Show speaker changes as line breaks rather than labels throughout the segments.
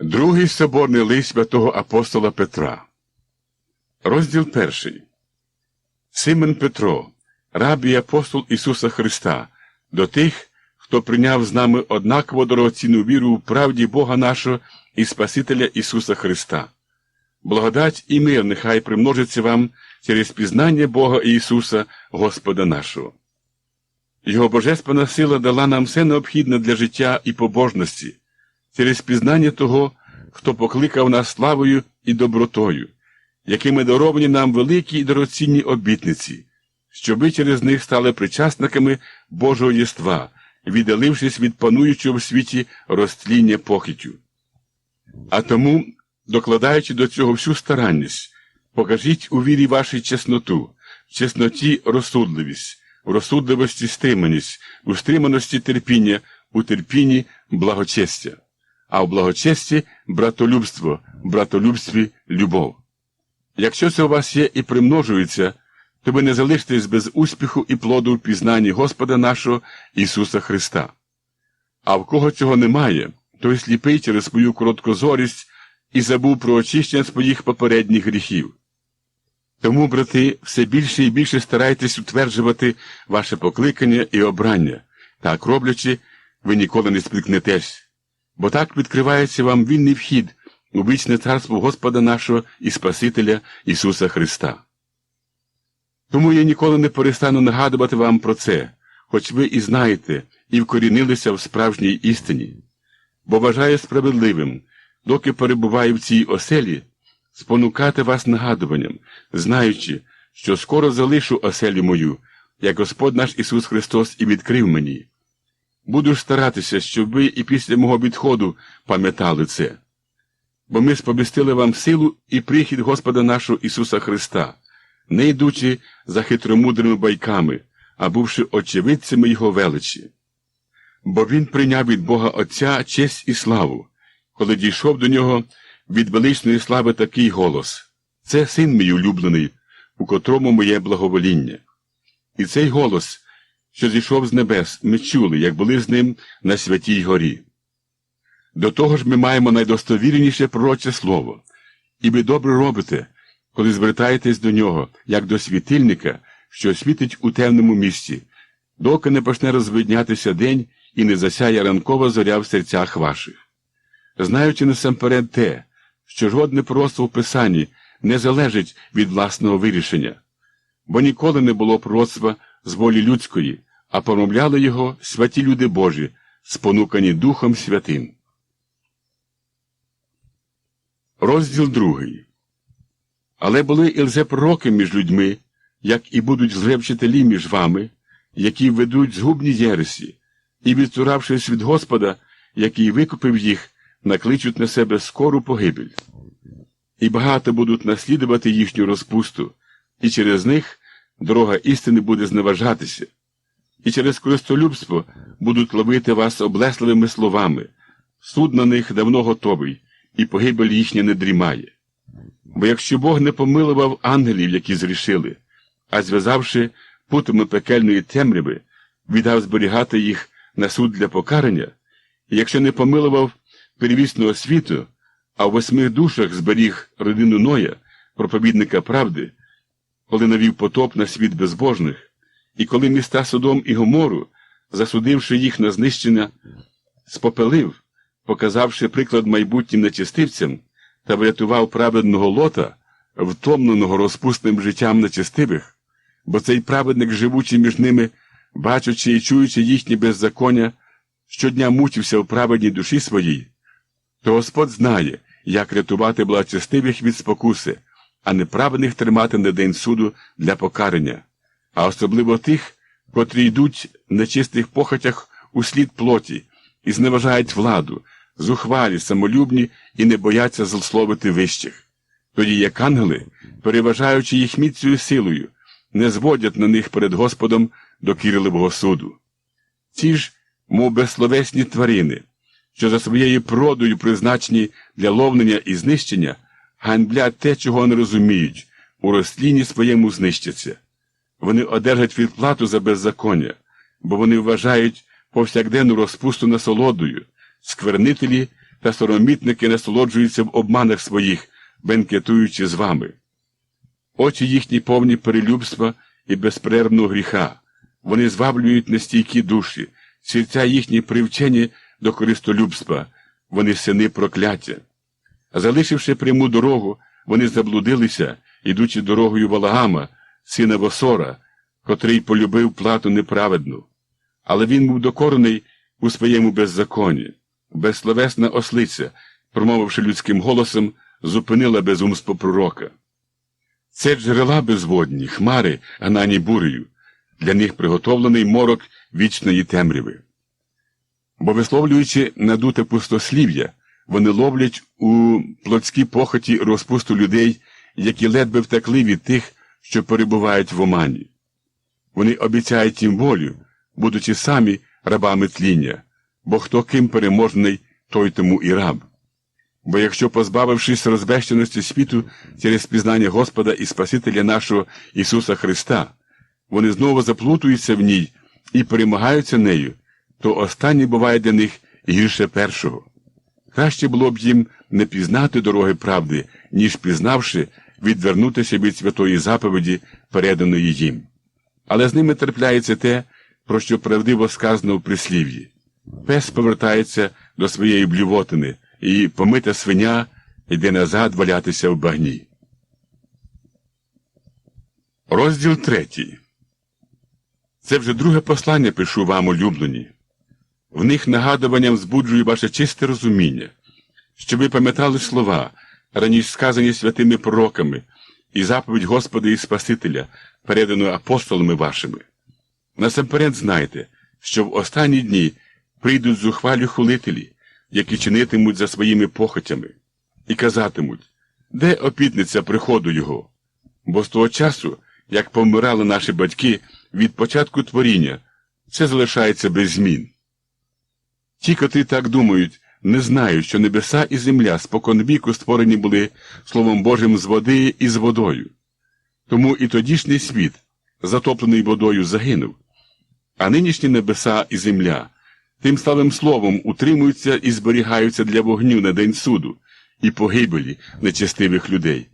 Другий соборний лист святого апостола Петра. Розділ перший. Симон Петро, раб і апостол Ісуса Христа, до тих, хто прийняв з нами однаково дорогоцінну віру в правді Бога нашого і Спасителя Ісуса Христа. Благодать і мир нехай примножиться вам через пізнання Бога Ісуса, Господа нашого. Його божественна сила дала нам все необхідне для життя і побожності, через пізнання того, хто покликав нас славою і добротою, якими даровані нам великі і дорогоцінні обітниці, щоб ви через них стали причасниками Божого єства, віддалившись від пануючого в світі розтління похитю. А тому, докладаючи до цього всю старанність, покажіть у вірі вашій чесноту, в чесноті розсудливість, в розсудливості стриманість, у стриманості терпіння, у терпінні благочестя, а в благочесті братолюбство, братолюбстві любов. Якщо це у вас є і примножується, то ви не залишитесь без успіху і плоду в пізнанні Господа нашого Ісуса Христа. А в кого цього немає, той сліпий через свою короткозорість і забув про очищення своїх попередніх гріхів. Тому, брати, все більше і більше старайтесь утверджувати ваше покликання і обрання, так роблячи, ви ніколи не спіткнетесь, бо так відкривається вам вільний вхід у вічне царство Господа нашого і Спасителя Ісуса Христа. Тому я ніколи не перестану нагадувати вам про це, хоч ви і знаєте, і вкорінилися в справжній істині, бо вважаю справедливим, доки перебуваю в цій оселі, спонукати вас нагадуванням, знаючи, що скоро залишу оселю мою, як Господь наш Ісус Христос і відкрив мені. Буду старатися, щоб ви і після мого відходу пам'ятали це. Бо ми сповістили вам силу і прихід Господа нашого Ісуса Христа, не йдучи за хитромудрими байками, а бувши очевидцями Його величі. Бо Він прийняв від Бога Отця честь і славу, коли дійшов до нього від величної слави такий голос Це син мій улюблений, у котрому моє благовоління. І цей голос, що зійшов з небес, ми чули, як були з ним на святій горі. До того ж ми маємо найдостовірніше пророче слово, і ви добре робите, коли звертаєтесь до нього, як до світильника, що світить у темному місці, доки не почне розвиднятися день і не засяє ранкова зоря в серцях ваших. Знаючи насамперед те, що жодне пророцтво в Писанні не залежить від власного вирішення, бо ніколи не було пророцтва з волі людської, а промовляли його святі люди Божі, спонукані Духом Святим. Розділ другий. Але були і лжепророки між людьми, як і будуть злевчителі між вами, які ведуть згубні єресі, і, відцуравшись від Господа, який викупив їх, накличуть на себе скору погибель. І багато будуть наслідувати їхню розпусту, і через них дорога істини буде зневажатися, і через користолюбство будуть ловити вас облесливими словами. Суд на них давно готовий, і погибель їхня не дрімає. Бо якщо Бог не помилував ангелів, які зрішили, а зв'язавши путами пекельної темряви, віддав зберігати їх на суд для покарання, і якщо не помилував перевісного світу, а в восьми душах зберіг родину Ноя, проповідника правди, коли навів потоп на світ безбожних, і коли міста Содом і Гомору, засудивши їх на знищення, спопелив, показавши приклад майбутнім нечистивцям, та врятував праведного лота, втомленого розпусним життям нечистивих, бо цей праведник, живучи між ними, бачачи і чуючи їхні беззаконня, щодня мучився в праведній душі своїй, то Господь знає, як рятувати благочестивих від спокуси, а неправедних тримати на день суду для покарання, а особливо тих, котрі йдуть в нечистих похотях у слід плоті і зневажають владу, зухвалі, самолюбні і не бояться злословити вищих. Тоді як ангели, переважаючи їх міцною силою, не зводять на них перед Господом до докірливого суду. Ці ж, мов безсловесні тварини, що за своєю продою призначені для ловлення і знищення, ганьблять те, чого не розуміють, у розтлінні своєму знищаться. Вони одержать відплату за беззаконня, бо вони вважають повсякденну розпусту насолодою, сквернителі та соромітники насолоджуються в обманах своїх, бенкетуючи з вами. Очі їхні повні перелюбства і безперервного гріха. Вони зваблюють нестійкі душі, серця їхні привчені до користолюбства, вони сини прокляття. Залишивши пряму дорогу, вони заблудилися, ідучи дорогою Валагама, сина Восора, котрий полюбив плату неправедну. Але він був докорений у своєму беззаконні. Безсловесна ослиця, промовивши людським голосом, зупинила безумство пророка. Це джерела безводні, хмари, гнані бурею, для них приготовлений морок вічної темряви. Бо висловлюючи надуте пустослів'я, вони ловлять у плотській похоті розпусту людей, які ледве втекли від тих, що перебувають в омані. Вони обіцяють їм волю, будучи самі рабами тління, бо хто ким переможний, той тому і раб. Бо якщо, позбавившись розбещеності світу через пізнання Господа і Спасителя нашого Ісуса Христа, вони знову заплутуються в ній і перемагаються нею, то останнє буває для них гірше першого. Краще було б їм не пізнати дороги правди, ніж пізнавши, відвернутися від святої заповіді, переданої їм. Але з ними трапляється те, про що правдиво сказано в прислів'ї. Пес повертається до своєї блювотини, і помита свиня йде назад валятися в багні. Розділ третій. Це вже друге послання пишу вам, улюблені. В них нагадуванням збуджую ваше чисте розуміння, щоб ви пам'ятали слова, раніше сказані святими пророками, і заповідь Господа і Спасителя, передану апостолами вашими. Насамперед знайте, що в останні дні прийдуть зухвалі хулителі, які чинитимуть за своїми похотями, і казатимуть, де опітниця приходу його? Бо з того часу, як помирали наші батьки від початку творіння, це залишається без змін. Ті, котрі так думають, не знають, що небеса і земля споконвіку створені були Словом Божим з води і з водою. Тому і тодішній світ, затоплений водою, загинув, а нинішні небеса і земля тим славим словом утримуються і зберігаються для вогню на день суду і погибелі нечестивих людей.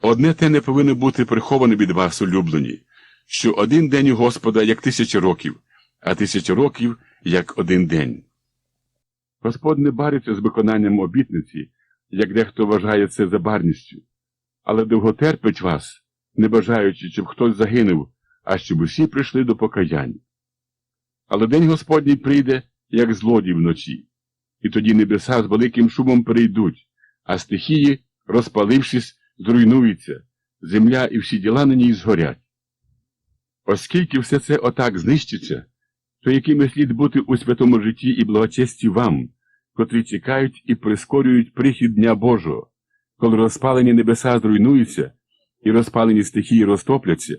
Одне те не повинно бути приховане від вас, улюблені, що один день у Господа як тисяча років, а тисяча років як один день. Господь не бариться з виконанням обітниці, як дехто вважає це забарністю, але довготерпить вас, не бажаючи, щоб хтось загинув, а щоб усі прийшли до покаяння. Але день Господній прийде, як злодій вночі, і тоді небеса з великим шумом перейдуть, а стихії, розпалившись, зруйнуються, земля і всі діла на ній згорять. Оскільки все це отак знищиться, то якими слід бути у святому житті і благочесті вам, котрі чекають і прискорюють прихід Дня Божого, коли розпалені небеса зруйнуються і розпалені стихії розтопляться.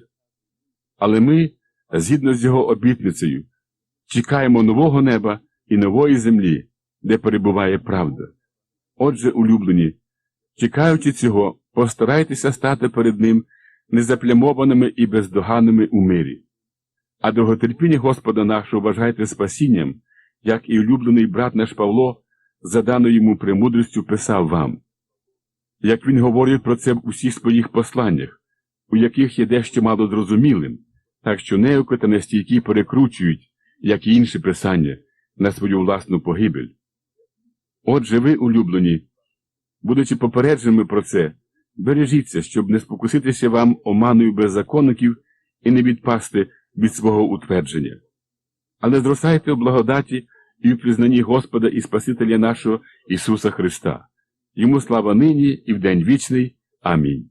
Але ми, згідно з його обітницею, чекаємо нового неба і нової землі, де перебуває правда. Отже, улюблені, чекаючи цього, постарайтеся стати перед ним незаплямованими і бездоганними у мирі. А довготерпіння Господа нашого вважайте спасінням, як і улюблений брат наш Павло, за даною йому премудрістю писав вам. Як він говорить про це в усіх своїх посланнях, у яких є дещо мало зрозумілим, так що неуки та нестійкі перекручують, як і інші писання, на свою власну погибель. Отже, ви, улюблені, будучи попередженими про це, бережіться, щоб не спокуситися вам оманою беззаконників і не відпасти від свого утвердження. Але зростайте в благодаті і в признанні Господа і Спасителя нашого Ісуса Христа. Йому слава нині і в день вічний. Амінь.